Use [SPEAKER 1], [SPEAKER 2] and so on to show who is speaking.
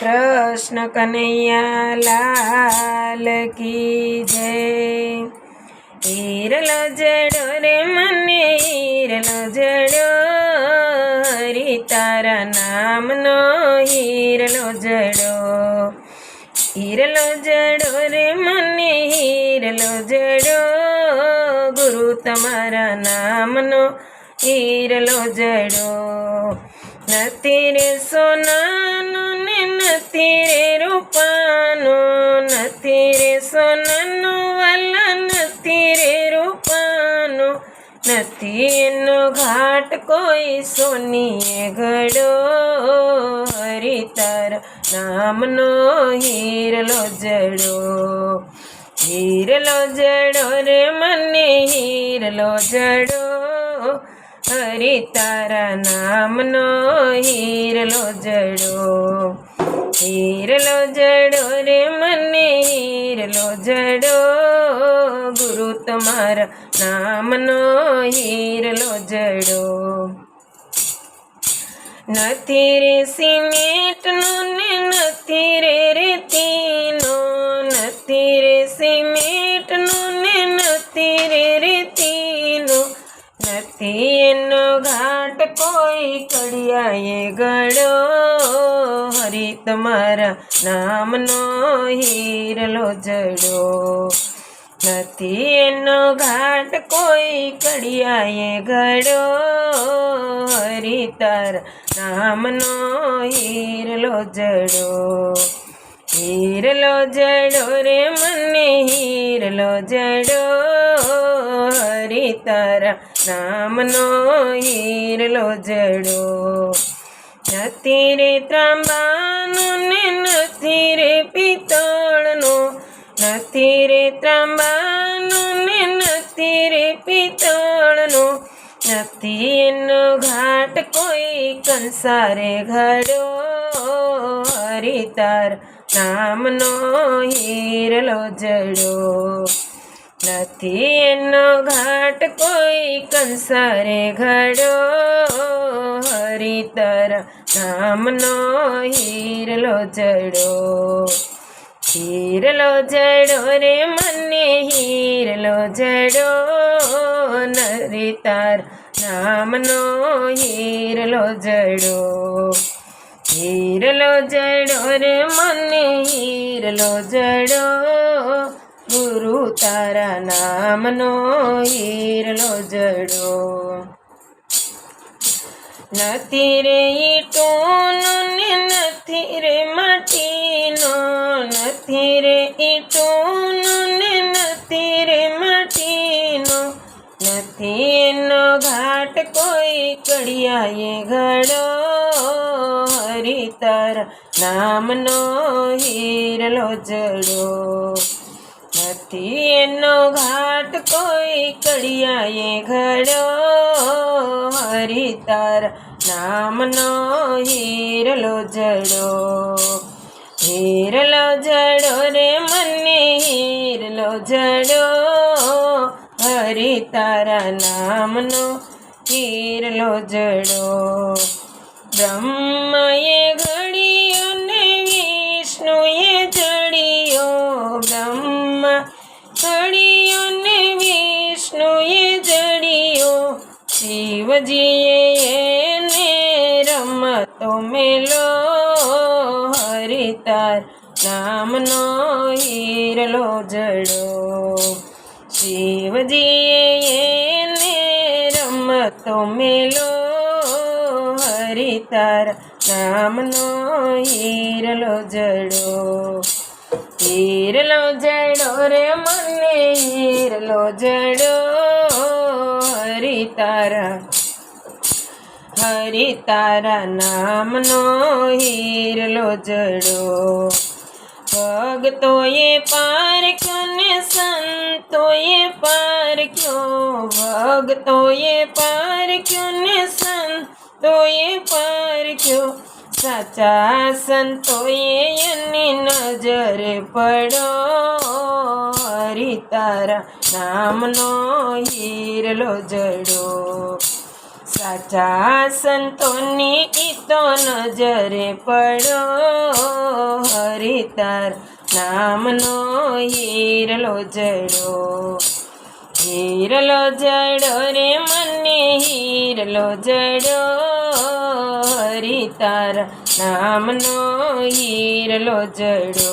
[SPEAKER 1] કૃષ્ણ કનૈયા લાલ કી જય. હીરલો જડો રે મને હીરલો જડો હરી તારા નામનો હીરલો જડો હીરલો જડો રે મને હીરલો જડો ગુરુ તમારા નામનો હીરલો જડો નથી રે સોનાનું એનો ઘાટ કોઈ સોનીએ ઘડો, હરિતાર નામનો હીરલો જડો. હીરલો જડો રે મને હીરલો જડો હરી તારા નામનો હીરલો જડો. હીરલો જડો રે મને હીરલો જડો, ગુરુ તમારા નામનો હીરલો જડો નથી રે સિમેન્ટનો ને નથી રે રેતીનો. નથી રે સિમેન્ટનો ને નથી રે રેતીનો. નથી એનો ઘાટ કોઈ કડિયાએ ગળો હરી તમારા નામનો હીરલો જડો નથી એનો ઘાટ કોઈ કડિયાએ ઘડો. હરી તારા નામનો હીરલો જડો. હીરલો જડો રે મને હીરલો જડો. હરી તારા નામનો હીરલો જડો. નથી રે ત્રાંબાનું ને નથી રે પિત્તળનો નથી રે ત્રાંબાનું ને નથી રે પિત્તળનું. નથી એનો ઘાટ કોઈ કંસારે ઘડો હરિતાર. નામનો હીરલો જડો નથી એનો ઘાટ કોઈ કંસારે ઘડો હરિતર. નામનો હીરલો જડો હીરલો જડો રે મને હીરલો જડો નરી તાર નામનો હીરલો જડો. હીરલો જડો રે મને હીરલો જડો ગુરુ તારા નામનો હીરલો જડો. નથી રે ઈટોનો ઈટોનો ને નથી રે માટીનો, નથી એનો ઘાટ કોઈ કડિયાએ ઘડો. હરિતર નામનો હીરલો જડો. નથી એનો ઘાટ કોઈ કડિયાએ ઘડો. હરિતાર નામનો હીરલો જડો. હીરલો જડો રે મને હીરલો જડો હરિ તારા નામનો હીરલો જડો બ્રહ્માએ ઘડિયો ને વિષ્ણુએ જડિયો બ્રહ્મા ઘડિયો ને વિષ્ણુએ જડિયો શિવજીએ એને રમતો મેલો હરિતાર નામનો હીરલો જડો. શિવજીએ એને રમતો મેલો. હરિતાર નામનો હીરલો જડો. હીરલો જડો રે મને હીરલો જડો. હરિ તારા હરિ તારા નામનો હીરલો જડો. ભગતોએ પારખ્યો ને સંતોએ પારખ્યો ભગતોએ પારખ્યો ને સંતોએ પારખ્યો સાચા સંતોએ એની નજરે પડો. હરિ તારા નામનો હીરલો જડો. સાચા સંતોની ઈતો નજરે પડો, હરિતાર નામનો હીરલો જડો. હીરલો જડો રે મને, હીરલો જડો, હરિતાર નામનો હીરલો જડો.